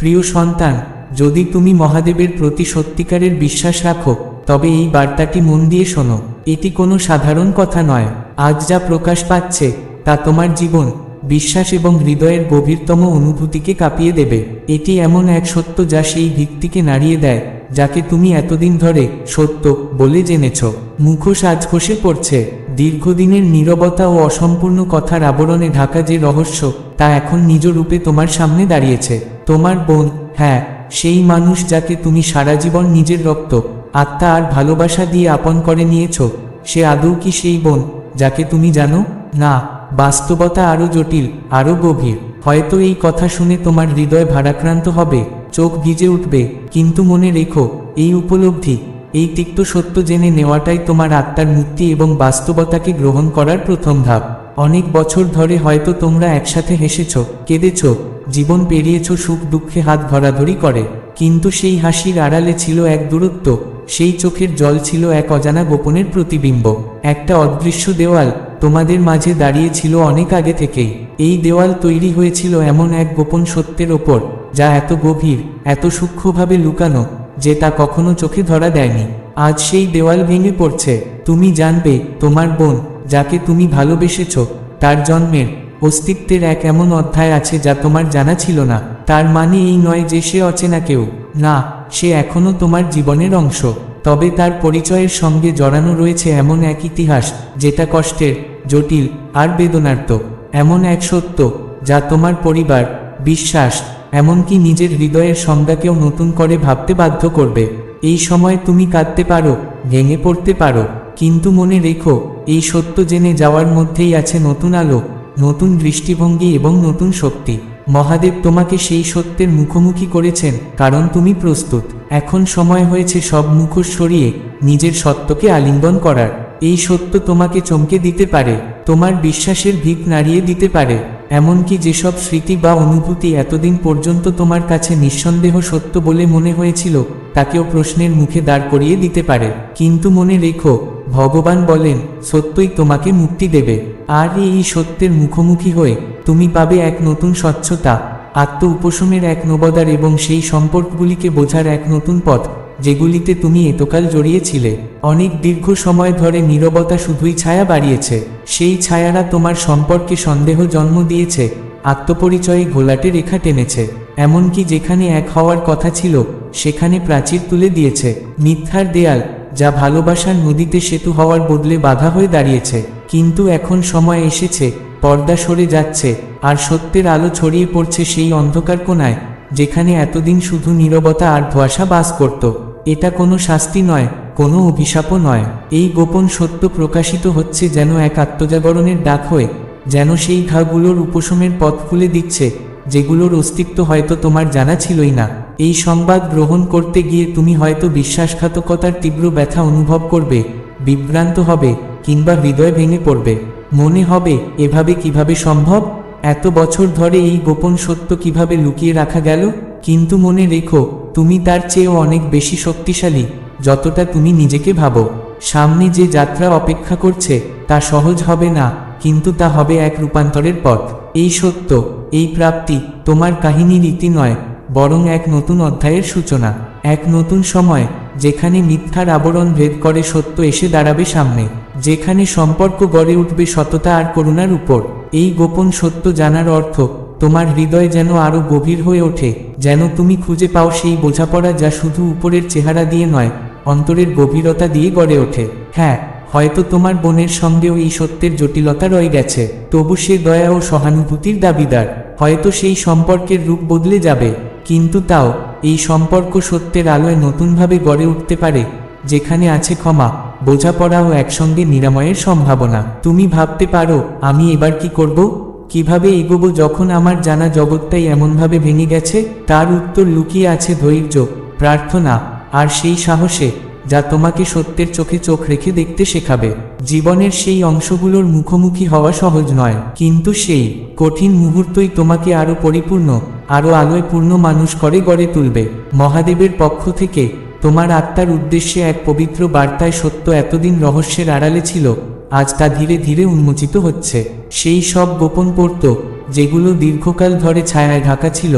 প্রিয় সন্তান, যদি তুমি মহাদেবের প্রতি সত্যিকারের বিশ্বাস রাখো, তবে এই বার্তাটি মন দিয়ে শোনো। এটি কোনো সাধারণ কথা নয়। আজ যা প্রকাশ পাচ্ছে, তা তোমার জীবন, বিশ্বাস এবং হৃদয়ের গভীরতম অনুভূতিকে কাঁপিয়ে দেবে। এটি এমন এক সত্য যা সেই ভিত্তিকে নাড়িয়ে দেয়, যাকে তুমি এতদিন ধরে সত্য বলে জেনেছ। মুখোশ আজ খসে পড়ছে। দীর্ঘদিনের নীরবতা ও অসম্পূর্ণ কথার আবরণে ঢাকা যে রহস্য, তা এখন নিজ রূপে তোমার সামনে দাঁড়িয়েছে। তোমার বোন হ্যাঁ সেই মানুষ যাকে তুমি সারা জীবন নিজের রক্ত, আত্মা আর ভালোবাসা দিয়ে আপন করে নিয়েছ, সে আদৌ কি সেই বোন, যাকে তুমি জানো? না, বাস্তবতা আরও জটিল আরও গভীর। হয়তো এই কথা শুনে তোমার হৃদয় ভারাক্রান্ত হবে, চোখ ভিজে উঠবে, কিন্তু মনে রেখো, এই উপলব্ধি, এই তিক্ত সত্য জেনে নেওয়াটাই তোমার আত্মার মুক্তি এবং বাস্তবতাকে গ্রহণ করার প্রথম ধাপ। অনেক বছর ধরে হয়তো তোমরা একসাথে হেসেছ, কেঁদেছ জীবন পেরিয়েছ সুখ দুঃখে হাত ধরাধরি করে। কিন্তু সেই হাসির আড়ালে ছিল এক দূরত্ব, সেই চোখের জল ছিল এক অজানা গোপনের প্রতিবিম্ব। একটা অদৃশ্য দেওয়াল তোমাদের মাঝে দাঁড়িয়ে ছিল অনেক আগে থেকেই। এই দেওয়াল তৈরি হয়েছিল এমন এক গোপন সত্যের ওপর, যা এত গভীর, এত সূক্ষ্মভাবে লুকানো, যে তা কখনো চোখে ধরা দেয়নি। আজ সেই দেওয়াল ভেঙে পড়ছে। তুমি জানবে, তোমার বোন, যাকে তুমি ভালোবেসেছ, তার জন্মের অস্তিত্বের এক এমন অধ্যায় আছে যা তোমার জানা ছিল না। তার মানে এই নয় যে সে অচেনা কেউ। না, সে এখনও তোমার জীবনের অংশ। তবে তার পরিচয়ের সঙ্গে জড়ানো রয়েছে এমন এক ইতিহাস, যেটা কষ্টের, জটিল আর বেদনার্ত এমন এক সত্য, যা তোমার পরিবার, বিশ্বাস, এমনকি নিজের হৃদয়ের সংজ্ঞাকেও নতুন করে ভাবতে বাধ্য করবে। এই সময় তুমি কাঁদতে পারো, ভেঙে পড়তে পারো, কিন্তু মনে রেখো, এই সত্য জেনে যাওয়ার মধ্যেই আছে নতুন আলো। নতুন দৃষ্টিভঙ্গি এবং নতুন শক্তি। মহাদেব তোমাকে সেই সত্যের মুখোমুখি করেছেন, কারণ তুমি প্রস্তুত। এখন সময় হয়েছে সব মুখোশ সরিয়ে, নিজের সত্যকে আলিঙ্গন করার। এই সত্য তোমাকে চমকে দিতে পারে, তোমার বিশ্বাসের ভিত নাড়িয়ে দিতে পারে। এমনকি যেসব স্মৃতি বা অনুভূতি এতদিন পর্যন্ত তোমার কাছে নিঃসন্দেহ সত্য বলে মনে হয়েছিল, তাকেও প্রশ্নের মুখে দাঁড় করিয়ে দিতে পারে। কিন্তু মনে রেখো ভগবান বলেন, সত্যই তোমাকে মুক্তি দেবে। আর এই সত্যের মুখোমুখি হয়ে তুমি পাবে এক নতুন স্বচ্ছতা আত্ম উপশমের এক নবদার এবং সেই সম্পর্কগুলিকে বোঝার এক নতুন পথ, যেগুলিতে তুমি এতকাল জড়িয়েছিলে। অনেক দীর্ঘ সময় ধরে নীরবতা শুধুই ছায়া বাড়িয়েছে। সেই ছায়ারা তোমার সম্পর্কে সন্দেহ জন্ম দিয়েছে, আত্মপরিচয়ে ঘোলাটে রেখা টেনেছে। এমনকি যেখানে এক হওয়ার কথা ছিল, সেখানে প্রাচীর তুলে দিয়েছে। মিথ্যার দেয়াল যা ভালোবাসার নদীতে সেতু হওয়ার বদলে বাধা হয়ে দাঁড়িয়েছে। কিন্তু এখন সময় এসেছে, পর্দা সরে যাচ্ছে, আর সত্যের আলো ছড়িয়ে পড়ছে সেই অন্ধকার কোনায় যেখানে এতদিন শুধু নীরবতা আর ধোয়াশা বাস করত। এটা কোনো শাস্তি নয়, কোনো অভিশাপও নয়। এই গোপন সত্য প্রকাশিত হচ্ছে যেন এক আত্মজাগরণের ডাক হয়ে, যেন সেই ঘাগুলোর উপশমের পথ খুলে দিচ্ছে যেগুলোর অস্তিত্ব হয়তো তোমার জানা ছিলই না। এই সংবাদ গ্রহণ করতে গিয়ে তুমি হয়তো বিশ্বাসঘাতকতার তীব্র ব্যথা অনুভব করবে, বিভ্রান্ত হবে, কিংবা হৃদয় ভেঙে পড়বে। মনে হবে, এভাবে কীভাবে সম্ভব? এত বছর ধরে এই গোপন সত্য কীভাবে লুকিয়ে রাখা গেল? কিন্তু মনে রেখো, তুমি তার চেয়েও অনেক বেশি শক্তিশালী, যতটা তুমি নিজেকে ভাবো। সামনে যে যাত্রা অপেক্ষা করছে, তা সহজ হবে না, কিন্তু তা হবে এক রূপান্তরের পথ। এই সত্য এই প্রাপ্তি তোমার কাহিনীর রীতি নয়, বরং এক নতুন অধ্যায়ের সূচনা, এক নতুন সময়, যেখানে মিথ্যার আবরণ ভেদ করে সত্য এসে দাঁড়াবে সামনে, যেখানে সম্পর্ক গড়ে উঠবে সততা আর করুণার উপর। এই গোপন সত্য জানার অর্থ, তোমার হৃদয় যেন আরও গভীর হয়ে ওঠে, যেন তুমি খুঁজে পাও সেই বোঝাপড়া যা শুধু উপরের চেহারা দিয়ে নয়, অন্তরের গভীরতা দিয়ে গড়ে ওঠে। হ্যাঁ হয়তো তোমার বোনের সঙ্গেও এই সত্যের জটিলতা রয়ে গেছে। তবু সে দয়া ও সহানুভূতির দাবিদার। হয়তো সেই সম্পর্কের রূপ বদলে যাবে। কিন্তু তাও, এই সম্পর্ক সত্যের আলোয় নতুনভাবে গড়ে উঠতে পারে, যেখানে আছে ক্ষমা, বোঝাপড়া ও একসঙ্গে নিরাময়ের সম্ভাবনা। তুমি ভাবতে পারো, আমি এবার কি করব? কীভাবে এগোবো যখন আমার জানা জগৎটাই এমনভাবে ভেঙে গেছে? তার উত্তর লুকিয়ে আছে ধৈর্য, প্রার্থনা, আর সেই সাহসে যা তোমাকে সত্যের চোখে চোখ রেখে দেখতে শেখাবে। জীবনের সেই অংশগুলোর মুখোমুখি হওয়া সহজ নয়, কিন্তু সেই কঠিন মুহূর্তই তোমাকে আরও পরিপূর্ণ আরও আলোয় পূর্ণ মানুষ করে গড়ে তুলবে। মহাদেবের পক্ষ থেকে তোমার আত্মার উদ্দেশ্যে এক পবিত্র বার্তায় সত্য এতদিন রহস্যের আড়ালে ছিল, আজ তা ধীরে ধীরে উন্মোচিত হচ্ছে। সেই সব গোপন পড়ত যেগুলো দীর্ঘকাল ধরে ছায়ায় ঢাকা ছিল,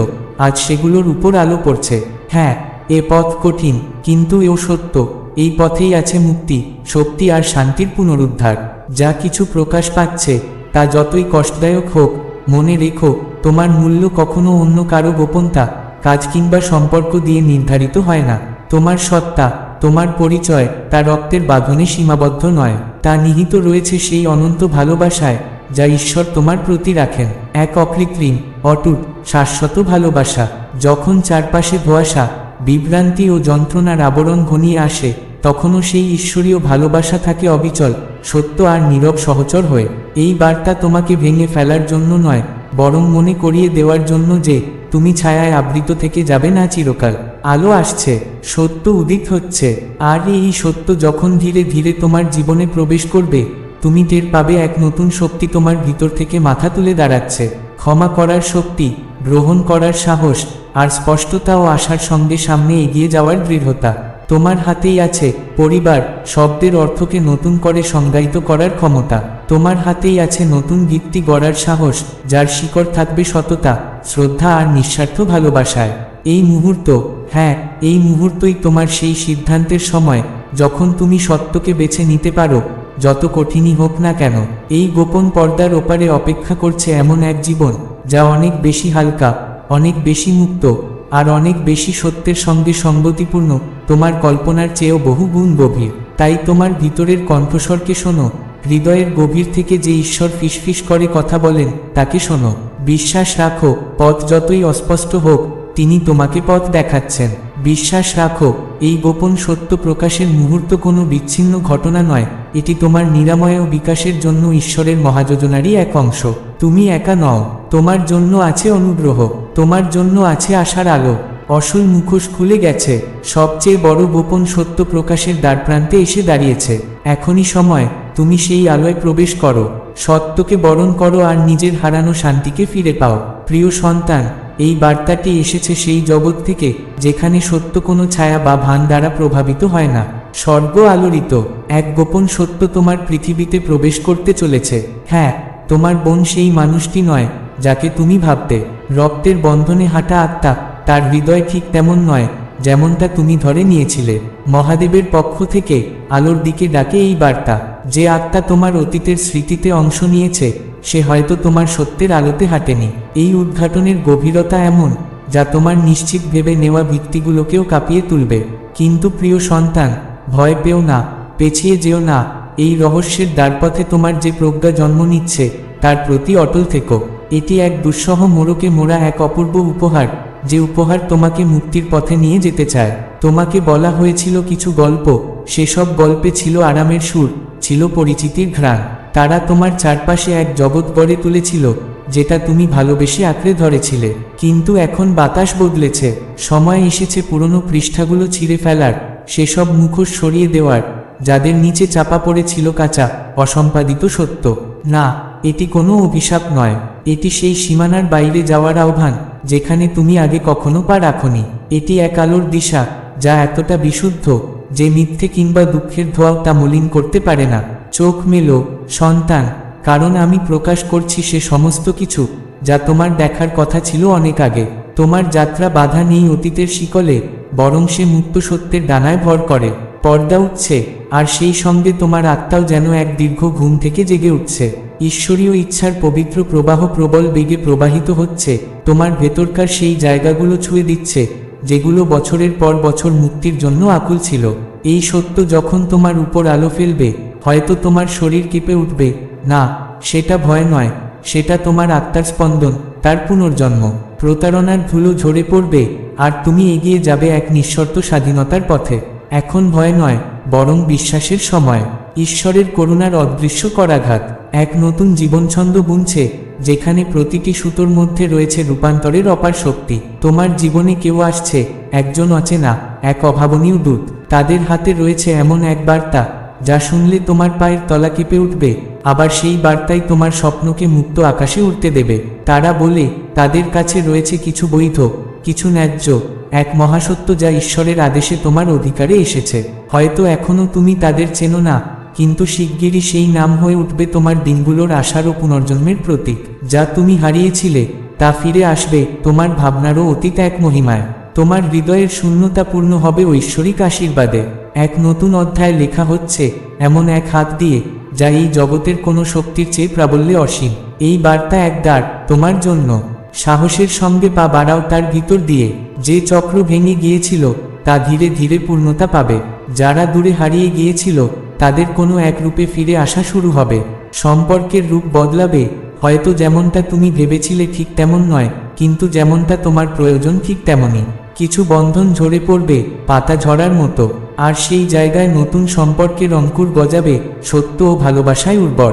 আজ সেগুলোর উপর আলো পড়ছে। হ্যাঁ এ পথ কঠিন, কিন্তু এও সত্য। এই পথেই আছে মুক্তি, শক্তি আর শান্তির পুনরুদ্ধার। যা কিছু প্রকাশ পাচ্ছে, তা যতই কষ্টদায়ক হোক, মনে রেখো, তোমার মূল্য কখনো অন্য কারও গোপনতা, কাজ কিংবা সম্পর্ক দিয়ে নির্ধারিত হয় না। তোমার সত্তা, তোমার পরিচয়, তা রক্তের বাঁধনে সীমাবদ্ধ নয়। তা নিহিত রয়েছে সেই অনন্ত ভালোবাসায়, যা ঈশ্বর তোমার প্রতি রাখেন। এক অকৃত্রিম, অটুট, শাশ্বত ভালোবাসা, যখন চারপাশে ধোয়াশা, বিভ্রান্তি ও যন্ত্রণার আবরণ ঘনিয়ে আসে তখনও সেই ঈশ্বরীয় ভালোবাসা থাকে অবিচল, সত্য আর নীরব সহচর হয়ে। এই বার্তা তোমাকে ভেঙে ফেলার জন্য নয়, বরং মনে করিয়ে দেওয়ার জন্য যে, তুমি ছায়ায় আবৃত থেকে যাবে না চিরকাল। আলো আসছে, সত্য উদিত হচ্ছে, আর এই সত্য যখন ধীরে ধীরে তোমার জীবনে প্রবেশ করবে, তুমি টের পাবে এক নতুন শক্তি তোমার ভিতর থেকে মাথা তুলে দাঁড়াচ্ছে। ক্ষমা করার শক্তি, গ্রহণ করার সাহস, আর স্পষ্টতা ও আশার সঙ্গে সামনে এগিয়ে যাওয়ার দৃঢ়তা। তোমার হাতেই আছে, পরিবার, শব্দের অর্থকে নতুন করে সংজ্ঞায়িত করার ক্ষমতা। তোমার হাতেই আছে নতুন ভিত্তি গড়ার সাহস, যার শিকড় থাকবে সততা, শ্রদ্ধা আর নিঃস্বার্থ ভালোবাসায়। এই মুহূর্ত হ্যাঁ এই মুহূর্তই তোমার সেই সিদ্ধান্তের সময়, যখন তুমি সত্যকে বেছে নিতে পারো, যত কঠিনই হোক না কেন। এই গোপন পর্দার ওপারে অপেক্ষা করছে এমন এক জীবন, যা অনেক বেশি হালকা, অনেক বেশি মুক্ত আর অনেক বেশি সত্যের সঙ্গে সঙ্গতিপূর্ণ, তোমার কল্পনার চেয়েও বহু গুণ গভীর। তাই তোমার ভিতরের কণ্ঠস্বরকে শোনো, হৃদয়ের গভীর থেকে যে ঈশ্বর ফিসফিস করে কথা বলেন, তাকে শোনো। বিশ্বাস রাখো, পথ যতই অস্পষ্ট হোক, তিনি তোমাকে পথ দেখাচ্ছেন। বিশ্বাস রাখো, এই গোপন সত্য প্রকাশের মুহূর্ত কোনো বিচ্ছিন্ন ঘটনা নয়, এটি তোমার নিরাময় ও বিকাশের জন্য ঈশ্বরের মহাযোজনারই এক অংশ। তুমি একা নও, তোমার জন্য আছে অনুগ্রহ। তোমার জন্য আছে আশার আলো। অসল মুখোশ খুলে গেছে। সবচেয়ে বড় গোপন সত্য প্রকাশের দ্বারপ্রান্তে এসে দাঁড়িয়েছে। এখনই সময়। তুমি সেই আলোয় প্রবেশ করো। সত্যকে বরণ করো আর নিজের হারানো শান্তিকে ফিরে পাও। প্রিয় সন্তান, এই বার্তাটি এসেছে সেই জগৎ থেকে, যেখানে সত্য কোনো ছায়া বা ভান দ্বারা প্রভাবিত হয় না। স্বর্গ আলোড়িত। এক গোপন সত্য তোমার পৃথিবীতে প্রবেশ করতে চলেছে। হ্যাঁ তোমার বোন সেই মানুষটি নয়। যাকে তুমি ভাবতে, রক্তের বন্ধনে হাঁটা আত্মা, তার হৃদয় ঠিক তেমন নয়, যেমনটা তুমি ধরে নিয়েছিলে। মহাদেবের পক্ষ থেকে আলোর দিকে ডাকে এই বার্তা, যে আত্মা তোমার অতীতের স্মৃতিতে অংশ নিয়েছে, সে হয়তো তোমার সত্যের আলোতে হাঁটেনি। এই উদ্ঘাটনের গভীরতা এমন, যা তোমার নিশ্চিত ভেবে নেওয়া ভিত্তিগুলোকেও কাঁপিয়ে তুলবে। কিন্তু প্রিয় সন্তান, ভয় পেও না, পেছিয়ে যেও না, এই রহস্যের দ্বারপথে তোমার যে প্রজ্ঞা জন্ম নিচ্ছে তার প্রতি অটল থেকো। এটি এক দুঃসহ মোড়কে মোড়া এক অপূর্ব উপহার, যে উপহার তোমাকে মুক্তির পথে নিয়ে যেতে চায়। তোমাকে বলা হয়েছিল কিছু গল্প, সেসব গল্পে ছিল আরামের সুর, ছিল পরিচিতির ঘ্রাণ। তারা তোমার চারপাশে এক জগৎ গড়ে তুলেছিল, যেটা তুমি ভালোবেসে আঁকড়ে ধরেছিলে। কিন্তু এখন বাতাস বদলেছে, সময় এসেছে পুরনো পৃষ্ঠাগুলো ছিঁড়ে ফেলার, সেসব মুখোশ সরিয়ে দেওয়ার, যাদের নিচে চাপা পড়েছিল কাঁচা, অসম্পাদিত সত্য। না এটি কোনো অভিশাপ নয়। এটি সেই সীমানার বাইরে যাওয়ার আহ্বান, যেখানে তুমি আগে কখনো পা রাখনি। এটি এক আলোর দিশা, যা এতটা বিশুদ্ধ, যে মিথ্যে কিংবা দুঃখের ধোয়াও তা মলিন করতে পারে না। চোখ মেলো, সন্তান, কারণ আমি প্রকাশ করছি সে সমস্ত কিছু, যা তোমার দেখার কথা ছিল অনেক আগে। তোমার যাত্রা বাধা নেই অতীতের শিকলে, বরং সে মুক্ত সত্যের ডানায় ভর করে। পর্দা উঠছে, আর সেই সঙ্গে তোমার আত্মাও যেন এক দীর্ঘ ঘুম থেকে জেগে উঠছে। ঈশ্বরীয় ইচ্ছার পবিত্র প্রবাহ প্রবল বেগে প্রবাহিত হচ্ছে, তোমার ভেতরকার সেই জায়গাগুলো ছুঁয়ে দিচ্ছে, যেগুলো বছরের পর বছর মুক্তির জন্য আকুল ছিল। এই সত্য যখন তোমার উপর আলো ফেলবে, হয়তো তোমার শরীর কেঁপে উঠবে। না, সেটা ভয় নয়, সেটা তোমার আত্মার স্পন্দন, তার পুনর্জন্ম। প্রতারণার ধুলো ঝরে পড়বে, আর তুমি এগিয়ে যাবে এক নিঃশর্ত স্বাধীনতার পথে। এখন ভয় নয়, বরং বিশ্বাসের সময়। ঈশ্বরের করুণার অদৃশ্য করাঘাত। এক নতুন জীবনছন্দ বুনছে, যেখানে প্রতিটি সুতোর মধ্যে রয়েছে রূপান্তরের অপার শক্তি। তোমার জীবনে কেউ আসছে, একজন অচেনা, এক অভাবনীয় দূত। তাদের হাতে রয়েছে এমন এক বার্তা, যা শুনলে তোমার পায়ের তলা কেঁপে উঠবে, আবার সেই বার্তাই তোমার স্বপ্নকে মুক্ত আকাশে উঠতে দেবে। তারা বলে, তাদের কাছে রয়েছে কিছু বৈধ, কিছু ন্যায্য, এক মহাসত্য যা ঈশ্বরের আদেশে তোমার অধিকারে এসেছে। হয়তো এখনও তুমি তাদের চেনো না কিন্তু শিগগিরই সেই নাম হয়ে উঠবে তোমার দিনগুলোর আশার ও পুনর্জন্মের প্রতীক, যা তুমি হারিয়েছিলে, তা ফিরে আসবে, তোমার ভাবনারও অতীত এক মহিমায়। তোমার হৃদয়ের শূন্যতা পূর্ণ হবে ঐশ্বরিক আশীর্বাদে। এক নতুন অধ্যায় লেখা হচ্ছে, এমন এক হাত দিয়ে, যা এই জগতের কোনো শক্তির চেয়ে প্রাবল্যে অসীম। এই বার্তা এক দ্বার, তোমার জন্য। সাহসের সঙ্গে পা বাড়াও তার ভিতর দিয়ে। যে চক্র ভেঙে গিয়েছিল, তা ধীরে ধীরে পূর্ণতা পাবে। যারা দূরে হারিয়ে গিয়েছিল তাদের কোনো এক রূপে ফিরে আসা শুরু হবে। সম্পর্কের রূপ বদলাবে, হয়তো যেমনটা তুমি ভেবেছিলে ঠিক তেমন নয়, কিন্তু যেমনটা তোমার প্রয়োজন ঠিক তেমনই। কিছু বন্ধন ঝরে পড়বে, পাতা ঝরার মতো, আর সেই জায়গায় নতুন সম্পর্কের অঙ্কুর গজাবে, সত্য ও ভালোবাসায় উর্বর।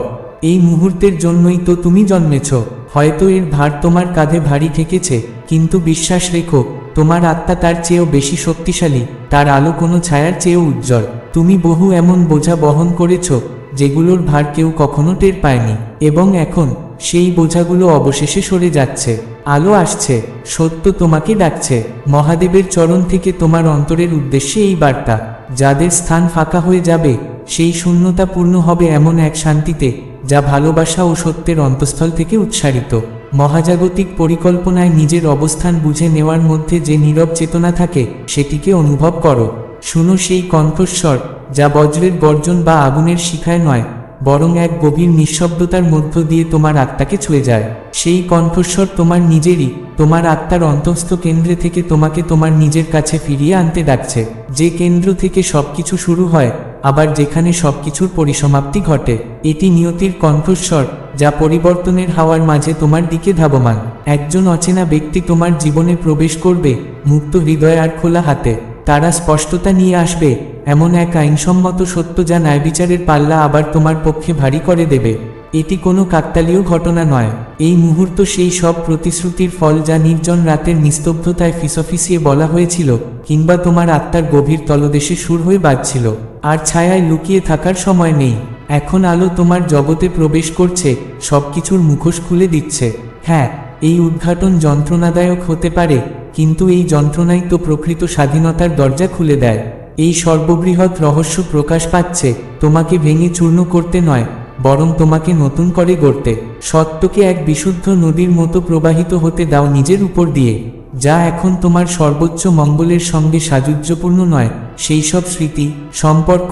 এই মুহূর্তের জন্যই তো তুমি জন্মেছ। হয়তো এর ভার তোমার কাঁধে ভারী ঠেকেছে, কিন্তু বিশ্বাস রেখো, তোমার আত্মা তার চেয়েও বেশি শক্তিশালী, তার আলো কোনো ছায়ার চেয়েও উজ্জ্বল। তুমি বহু এমন বোঝা বহন করেছ, যেগুলোর ভার কেউ কখনো টের পায়নি, এবং এখন সেই বোঝাগুলো অবশেষে সরে যাচ্ছে, আলো আসছে, সত্য তোমাকে ডাকছে, মহাদেবের চরণ থেকে তোমার অন্তরের উদ্দেশ্যে এই বার্তা, যাদের স্থান ফাঁকা হয়ে যাবে, সেই শূন্যতা পূর্ণ হবে এমন এক শান্তিতে, যা ভালোবাসা ও সত্যের অন্তঃস্থল থেকে উৎসারিত, মহাজাগতিক পরিকল্পনায় নিজের অবস্থান বুঝে নেওয়ার মধ্যে যে নীরব চেতনা থাকে, সেটিকে অনুভব করো। শুনো সেই কণ্ঠস্বর, যা বজ্রের বর্জন বা আগুনের শিখায় নয়, বরং এক গভীর নিঃশব্দতার মধ্য দিয়ে তোমার আত্মাকে ছুঁয়ে যায়। সেই কণ্ঠস্বর তোমার নিজেরই, তোমার আত্মার অন্তস্থ কেন্দ্রে থেকে তোমাকে তোমার নিজের কাছে ফিরিয়ে আনতে ডাকছে। যে কেন্দ্র থেকে সবকিছু শুরু হয়, আবার যেখানে সবকিছুর পরিসমাপ্তি ঘটে, এটি নিয়তির কণ্ঠস্বর, যা পরিবর্তনের হাওয়ার মাঝে তোমার দিকে ধাবমান। একজন অচেনা ব্যক্তি তোমার জীবনে প্রবেশ করবে, মুক্ত হৃদয় আর খোলা হাতে। তারা স্পষ্টতা নিয়ে আসবে, এমন এক আইনসম্মত সত্য যা ন্যায়বিচারের পাল্লা আবার তোমার পক্ষে ভারী করে দেবে। এটি কোনো কাকতালীয় ঘটনা নয়। এই মুহূর্ত সেই সব প্রতিশ্রুতির ফল যা নির্জন রাতের নিস্তব্ধতায় ফিসফিসিয়ে বলা হয়েছিল, কিংবা তোমার আত্মার গভীর তলদেশে সুর হয়ে বাজছিল। আর ছায়ায় লুকিয়ে থাকার সময় নেই। এখন আলো তোমার জগতে প্রবেশ করছে সব কিছুর মুখোশ খুলে দিচ্ছে। হ্যাঁ এই উদ্ঘাটন যন্ত্রণাদায়ক হতে পারে কিন্তু এই যন্ত্রণাই তো প্রকৃত স্বাধীনতার দরজা খুলে দেয়। এই সর্ববৃহৎ রহস্য প্রকাশ পাচ্ছে, তোমাকে ভেঙে চূর্ণ করতে নয়, বরং তোমাকে নতুন করে গড়তে। সত্যকে এক বিশুদ্ধ নদীর মতো প্রবাহিত হতে দাও নিজের উপর দিয়ে, যা এখন তোমার সর্বোচ্চ মঙ্গলের সঙ্গে সাযুজ্যপূর্ণ নয়, সেই সব স্মৃতি, সম্পর্ক,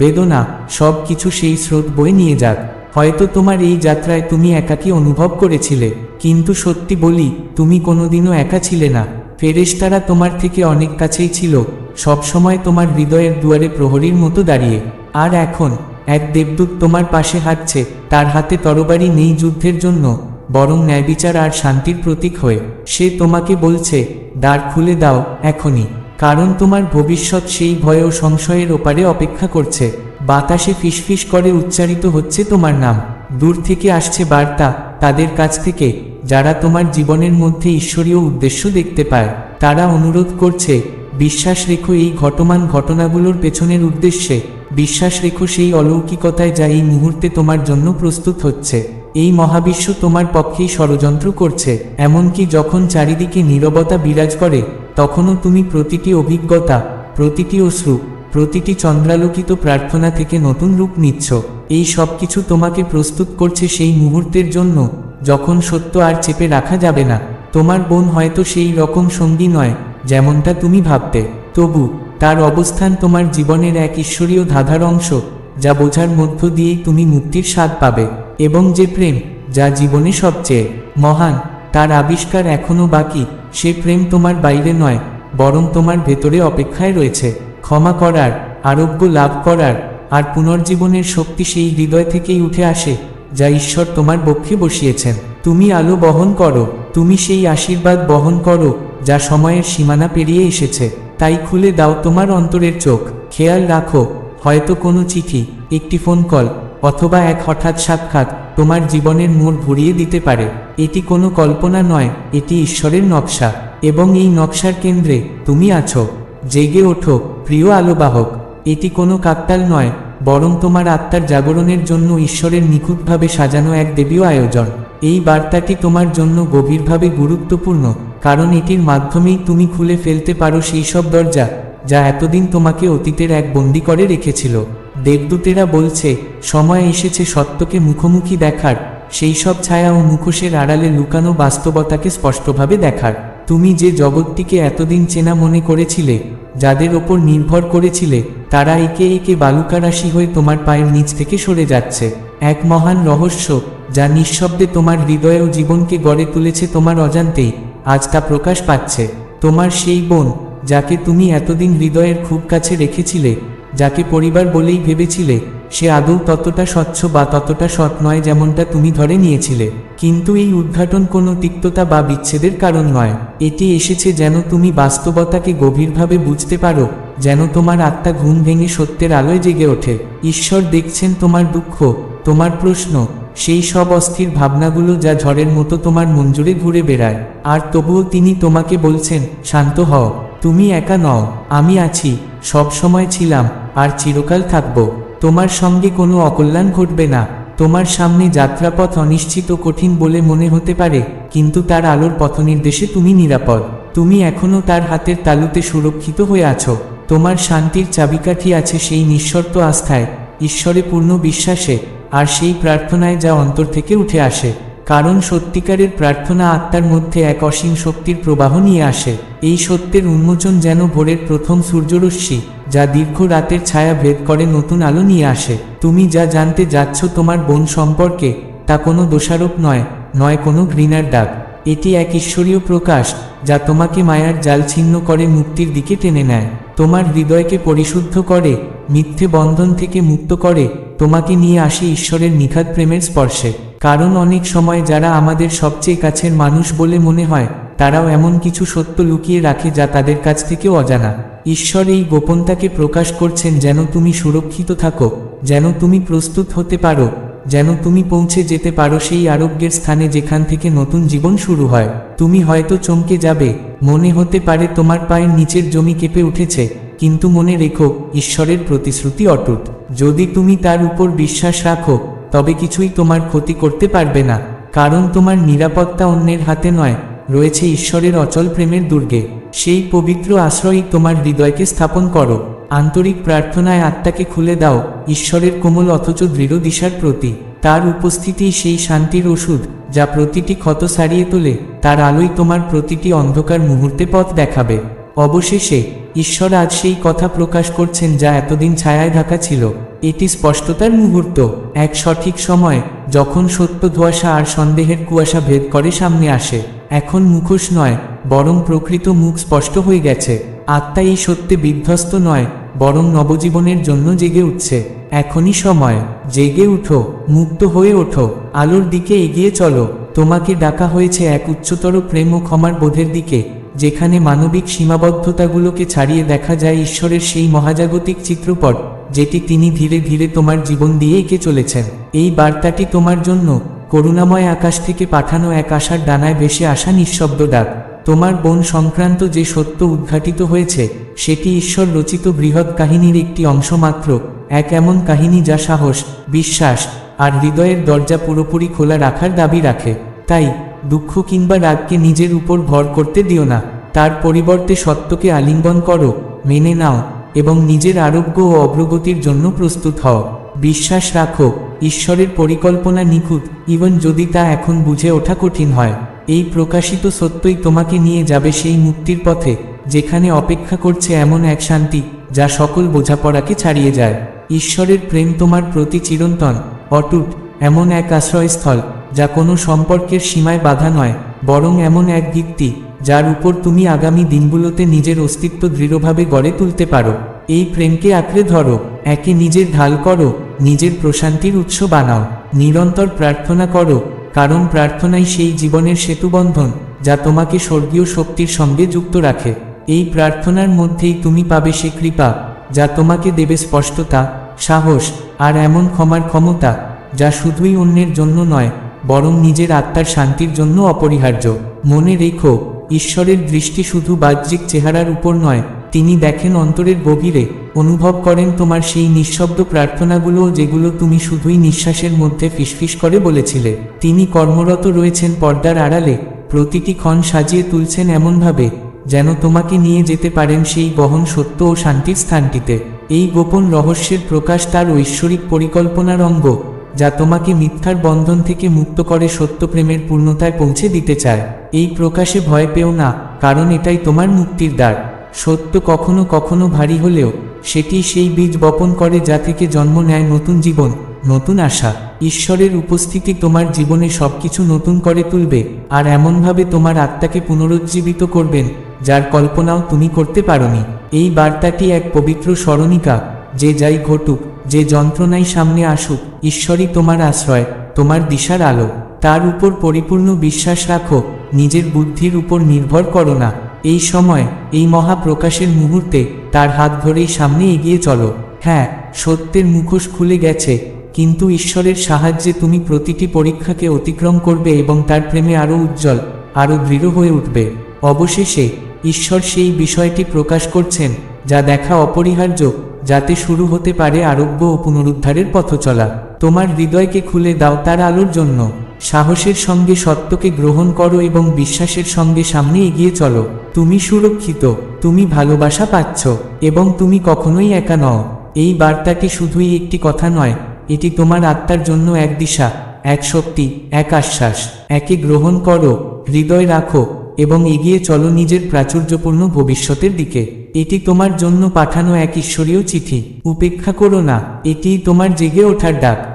বেদনা, সব কিছু সেই স্রোত বয়ে নিয়ে যাক। হয়তো তোমার এই যাত্রায় তুমি একাকী অনুভব করেছিলে, কিন্তু সত্যি বলি, তুমি কোনোদিনও একা ছিলে না। ফেরেশতারা তোমার থেকে অনেক কাছেই ছিল সবসময় তোমার হৃদয়ের দুয়ারে প্রহরীর মতো দাঁড়িয়ে। আর এখন, এক দেবদূত তোমার পাশে হাঁটছে, তার হাতে তরবারি নেই যুদ্ধের জন্য, বরং ন্যায়বিচার আর শান্তির প্রতীক হয়ে। সে তোমাকে বলছে, দ্বার খুলে দাও, এখনই। কারণ তোমার ভবিষ্যৎ সেই ভয় ও সংশয়ের ওপারে অপেক্ষা করছে। বাতাসে ফিসফিস করে উচ্চারিত হচ্ছে তোমার নাম। দূর থেকে আসছে বার্তা, তাদের কাছ থেকে। যারা তোমার জীবনের মধ্যে ঈশ্বরীয় উদ্দেশ্য দেখতে পায়, তারা অনুরোধ করছে, বিশ্বাস রেখো এই ঘটমান ঘটনাগুলোর পেছনের উদ্দেশ্যে, বিশ্বাস রেখো সেই অলৌকিকতায় যা এই মুহূর্তে তোমার জন্য প্রস্তুত হচ্ছে। এই মহাবিশ্ব তোমার পক্ষেই ষড়যন্ত্র করছে, এমনকি যখন চারিদিকে নীরবতা বিরাজ করে, তখনও তুমি প্রতিটি অভিজ্ঞতা, প্রতিটি অশ্রু, প্রতিটি চন্দ্রালোকিত প্রার্থনা থেকে নতুন রূপ নিচ্ছ। এই সব কিছু তোমাকে প্রস্তুত করছে সেই মুহূর্তের জন্য। যখন সত্য আর চেপে রাখা যাবে না, তোমার বোন হয়তো সেই রকম সঙ্গী নয়, যেমনটা তুমি ভাবতে। তবু, তার অবস্থান তোমার জীবনের এক ঈশ্বরীয় ধাঁধার অংশ, যা বোঝার মধ্য দিয়েই তুমি মুক্তির স্বাদ পাবে। এবং যে প্রেম, যা জীবনে সবচেয়ে মহান, তার আবিষ্কার এখনও বাকি, সে প্রেম তোমার বাইরে নয়, বরং তোমার ভেতরে অপেক্ষায় রয়েছে। ক্ষমা করার, আরোগ্য লাভ করার, আর পুনর্জীবনের শক্তি সেই হৃদয় থেকেই উঠে আসে। যা ঈশ্বর তোমার বক্ষে বসিয়েছেন। তুমি আলো বহন করো, তুমি সেই আশীর্বাদ বহন করো, যা সময়ের সীমানা পেরিয়ে এসেছে। তাই খুলে দাও তোমার অন্তরের চোখ। খেয়াল রাখো, হয়তো কোনো চিঠি, একটি ফোন কল, অথবা এক হঠাৎ সাক্ষাৎ তোমার জীবনের মোড় ঘুরিয়ে দিতে পারে। এটি কোনো কল্পনা নয়, এটি ঈশ্বরের নকশা। এবং এই নকশার কেন্দ্রে তুমি আছো। জেগে ওঠো, প্রিয় আলোবাহক। এটি কোনো কাকতাল নয় বরং তোমার আত্মার জাগরণের জন্য ঈশ্বরের নিখুঁতভাবে সাজানো এক দেবীয় আয়োজন। এই বার্তাটি তোমার জন্য গভীরভাবে গুরুত্বপূর্ণ, কারণ এটির মাধ্যমেই তুমি খুলে ফেলতে পারো সেই সব দরজা, যা এতদিন তোমাকে অতীতের এক বন্দি করে রেখেছিল। দেবদূতেরা বলছে, সময় এসেছে সত্যকে মুখোমুখি দেখার, সেই সব ছায়া ও মুখোশের আড়ালে লুকানো বাস্তবতাকে স্পষ্টভাবে দেখার। তুমি যে জগৎটিকে এতদিন চেনা মনে করেছিলে, যাদের ওপর নির্ভর করেছিলে, তারা একে একে বালুকারাশি হয়ে তোমার পায়ের নিচ থেকে সরে যাচ্ছে। এক মহান রহস্য, যা নিঃশব্দে তোমার হৃদয় ও জীবনকে গড়ে তুলেছে তোমার অজান্তেই, আজ তা প্রকাশ পাচ্ছে। তোমার সেই বোন, যাকে তুমি এতদিন হৃদয়ের খুব কাছে রেখেছিলে, যাকে পরিবার বলেই ভেবেছিলে সে আদৌ ততটা স্বচ্ছ বা ততটা সৎ নয় যেমনটা তুমি ধরে নিয়েছিলে। কিন্তু এই উদ্ঘাটন কোনো তিক্ততা বা বিচ্ছেদের কারণ নয়। এটি এসেছে যেন তুমি বাস্তবতাকে গভীরভাবে বুঝতে পারো, যেন তোমার আত্মা ঘুম ভেঙে সত্যের আলোয় জেগে ওঠে। ঈশ্বর দেখছেন তোমার দুঃখ, তোমার প্রশ্ন, সেই সব অস্থির ভাবনাগুলো যা ঝড়ের মতো তোমার মঞ্জুরে ঘুরে বেড়ায়। আর তবুও তিনি তোমাকে বলছেন, শান্ত হও, তুমি একা নও, আমি আছি, সব সময় ছিলাম, আর চিরকাল থাকব। তোমার সঙ্গে কোনো অকল্যাণ ঘটবে না। তোমার সামনে যাত্রাপথ অনিশ্চিত কঠিন বলে মনে হতে পারে, কিন্তু তার আলোর পথনির্দেশে তুমি নিরাপদ। তুমি এখনও তার হাতের তালুতে সুরক্ষিত হয়ে আছো। তোমার শান্তির চাবিকাঠি আছে সেই নিঃশর্ত আস্থায়। ঈশ্বরে পূর্ণ বিশ্বাসে, আর সেই প্রার্থনায় যা অন্তর থেকে উঠে আসে। কারণ সত্যিকারের প্রার্থনা আত্মার মধ্যে এক অসীম শক্তির প্রবাহ নিয়ে আসে। এই সত্যের উন্মোচন যেন ভোরের প্রথম সূর্যরশ্মি, যা দীর্ঘ রাতের ছায়া ভেদ করে নতুন আলো নিয়ে আসে। তুমি যা জানতে যাচ্ছ তোমার বোন সম্পর্কে, তা কোনো দোষারোপ নয় নয় কোনো ঘৃণার ডাক এটি এক ঈশ্বরীয় প্রকাশ, যা তোমাকে মায়ার জাল ছিন্ন করে মুক্তির দিকে টেনে নেয়। তোমার হৃদয়কে পরিশুদ্ধ করে, মিথ্যে বন্ধন থেকে মুক্ত করে, তোমাকে নিয়ে আসে ঈশ্বরের নিখাত প্রেমের স্পর্শে। কারণ অনেক সময় যারা আমাদের সবচেয়ে কাছের মানুষ বলে মনে হয়, তারাও এমন কিছু সত্য লুকিয়ে রাখে যা তাদের কাছ থেকেও অজানা। ঈশ্বর এই গোপনতাকে প্রকাশ করছেন যেন তুমি সুরক্ষিত থাকো, যেন তুমি প্রস্তুত হতে পারো, যেন তুমি পৌঁছে যেতে পারো সেই আরোগ্যের স্থানে যেখান থেকে নতুন জীবন শুরু হয়। তুমি হয়তো চমকে যাবে, মনে হতে পারে তোমার পায়ের নিচের জমি কেঁপে উঠেছে, কিন্তু মনে রেখো, ঈশ্বরের প্রতিশ্রুতি অটুট। যদি তুমি তার উপর বিশ্বাস রাখো তবে কিছুই তোমার ক্ষতি করতে পারবে না, কারণ তোমার নিরাপত্তা অন্যের হাতে নয়, রয়েছে ঈশ্বরের অচল প্রেমের দুর্গে। সেই পবিত্র আশ্রয়ই তোমার হৃদয়কে স্থাপন করো। আন্তরিক প্রার্থনায় আত্মাকে খুলে দাও, ঈশ্বরের কোমল অথচ দৃঢ় দিশার প্রতি। তার উপস্থিতি সেই শান্তির ওষুধ, যা প্রতিটি ক্ষত সারিয়ে তোলে। তার আলোই তোমার প্রতিটি অন্ধকার মুহূর্তে পথ দেখাবে। অবশেষে ঈশ্বর আজ সেই কথা প্রকাশ করছেন যা এতদিন ছায়ায় ঢাকা ছিল। এটি স্পষ্টতার মুহূর্ত। এক সঠিক সময়, যখন সত্য ধোয়াশা আর সন্দেহের কুয়াশা ভেদ করে সামনে আসে। এখন মুখোশ নয়, বরং প্রকৃত মুখ স্পষ্ট হয়ে গেছে। আত্মা এই সত্যে বিধ্বস্ত নয়, বরং নবজীবনের জন্য জেগে উঠছে। এখনই সময়। জেগে উঠো, মুক্ত হয়ে ওঠো, আলোর দিকে এগিয়ে চলো। তোমাকে ডাকা হয়েছে এক উচ্চতর প্রেম ও ক্ষমার বোধের দিকে। যেখানে মানবিক সীমাবদ্ধতাগুলোকে ছাড়িয়ে দেখা যায় ঈশ্বরের সেই মহাজাগতিক চিত্রপট, যেটি তিনি ধীরে ধীরে তোমার জীবন দিয়ে এঁকে চলেছেন। এই বার্তাটি তোমার জন্য করুণাময় আকাশ থেকে পাঠানো এক আশার ডানায় ভেসে আসা নিঃশব্দ ডাক তোমার বোন সংক্রান্ত যে সত্য উদ্ঘাটিত হয়েছে, সেটি ঈশ্বর রচিত বৃহৎ কাহিনীর একটি অংশ মাত্র, এক এমন কাহিনী যা সাহস, বিশ্বাস আর হৃদয়ের দরজা পুরোপুরি খোলা রাখার দাবি রাখে। তাই দুঃখ কিংবা রাগকে নিজের উপর ভর করতে দিও না। তার পরিবর্তে সত্যকে আলিঙ্গন করো, মেনে নাও, এবং নিজের আরোগ্য ও অগ্রগতির জন্য প্রস্তুত হও। বিশ্বাস রাখো, ঈশ্বরের পরিকল্পনা নিখুঁত ইভেন যদি তা এখন বুঝে ওঠা কঠিন হয়। এই প্রকাশিত সত্যই তোমাকে নিয়ে যাবে সেই মুক্তির পথে, যেখানে অপেক্ষা করছে এমন এক শান্তি, যা সকল বোঝাপড়াকে ছাড়িয়ে যায়। ঈশ্বরের প্রেম তোমার প্রতি চিরন্তন, অটুট, এমন এক আশ্রয়স্থল যা কোনো সম্পর্কের সীমায় বাধা নয়, বরং এমন এক ভিত্তি, যার উপর তুমি আগামী দিনগুলোতে নিজের অস্তিত্ব দৃঢ়ভাবে গড়ে তুলতে পারো। এই প্রেমকে আঁকড়ে ধরো, একে নিজের ঢাল করো, নিজের প্রশান্তির উৎস বানাও, নিরন্তর প্রার্থনা করো, কারণ প্রার্থনাই সেই জীবনের সেতুবন্ধন যা তোমাকে স্বর্গীয় শক্তির সঙ্গে যুক্ত রাখে। এই প্রার্থনার মধ্যেই তুমি পাবে সে কৃপা, যা তোমাকে দেবে স্পষ্টতা, সাহস, আর এমন ক্ষমার ক্ষমতা, যা শুধুই অন্যের জন্য নয় বরং নিজের আত্মার শান্তির জন্য অপরিহার্য। মনে রেখো, ঈশ্বরের দৃষ্টি শুধু বাহ্যিক চেহারার উপর নয়, তিনি দেখেন অন্তরের গভীরে। অনুভব করেন তোমার সেই নিঃশব্দ প্রার্থনাগুলো যেগুলো তুমি শুধুই নিঃশ্বাসের মধ্যে ফিসফিস করে বলেছিলে। তিনি কর্মরত রয়েছেন পর্দার আড়ালে, প্রতিটি ক্ষণ সাজিয়ে তুলছেন এমনভাবে, যেন তোমাকে নিয়ে যেতে পারেন সেই বহন সত্য ও শান্তির স্থানটিতে। এই গোপন রহস্যের প্রকাশ তার ঐশ্বরিক পরিকল্পনার অঙ্গ। যা তোমাকে মিথ্যার বন্ধন থেকে মুক্ত করে সত্য প্রেমের পূর্ণতায় পৌঁছে দিতে চায়। এই প্রকাশে ভয় পেও না, কারণ এটাই তোমার মুক্তির দ্বার। সত্য কখনো কখনো ভারী হলেও, সেটি সেই বীজ বপন করে যা থেকে জন্ম নেয় নতুন জীবন, নতুন আশা। ঈশ্বরের উপস্থিতি তোমার জীবনে সবকিছু নতুন করে তুলবে, আর এমনভাবে তোমার আত্মাকে পুনরুজ্জীবিত করবেন, যার কল্পনাও তুমি করতে পারোনি। এই বার্তাটি এক পবিত্র স্মরণিকা, যে যাই ঘটুক যে যন্ত্রণাই সামনে আসুক, ঈশ্বরই তোমার আশ্রয়, তোমার দিশার আলো। তার উপর পরিপূর্ণ বিশ্বাস রাখো, নিজের বুদ্ধির উপর নির্ভর করো না। এই সময়, এই মহাপ্রকাশের মুহূর্তে, তার হাত ধরেই সামনে এগিয়ে চলো। হ্যাঁ সত্যের মুখোশ খুলে গেছে, কিন্তু ঈশ্বরের সাহায্যে তুমি প্রতিটি পরীক্ষাকে অতিক্রম করবে এবং তার প্রেমে আরও উজ্জ্বল আরও দৃঢ় হয়ে উঠবে। অবশেষে, ঈশ্বর সেই বিষয়টি প্রকাশ করছেন, যা দেখা অপরিহার্য যাতে শুরু হতে পারে আরোগ্য ও পুনরুদ্ধারের পথ চলা। তোমার হৃদয়কে খুলে দাও তার আলোর জন্য। সাহসের সঙ্গে সত্যকে গ্রহণ করো এবং বিশ্বাসের সঙ্গে সামনে এগিয়ে চলো। তুমি সুরক্ষিত, তুমি ভালোবাসা পাচ্ছ, এবং তুমি কখনোই একা নও। এই বার্তাটি শুধুই একটি কথা নয়, এটি তোমার আত্মার জন্য এক দিশা, এক শক্তি, এক আশ্বাস। একে গ্রহণ করো, হৃদয় রাখো এবং এগিয়ে চলো নিজের প্রাচুর্যপূর্ণ ভবিষ্যতের দিকে। এটি তোমার জন্য পাঠানো এক ঈশ্বরীয় চিঠি। উপেক্ষা করো না, এটিই তোমার জেগে ওঠার ডাক।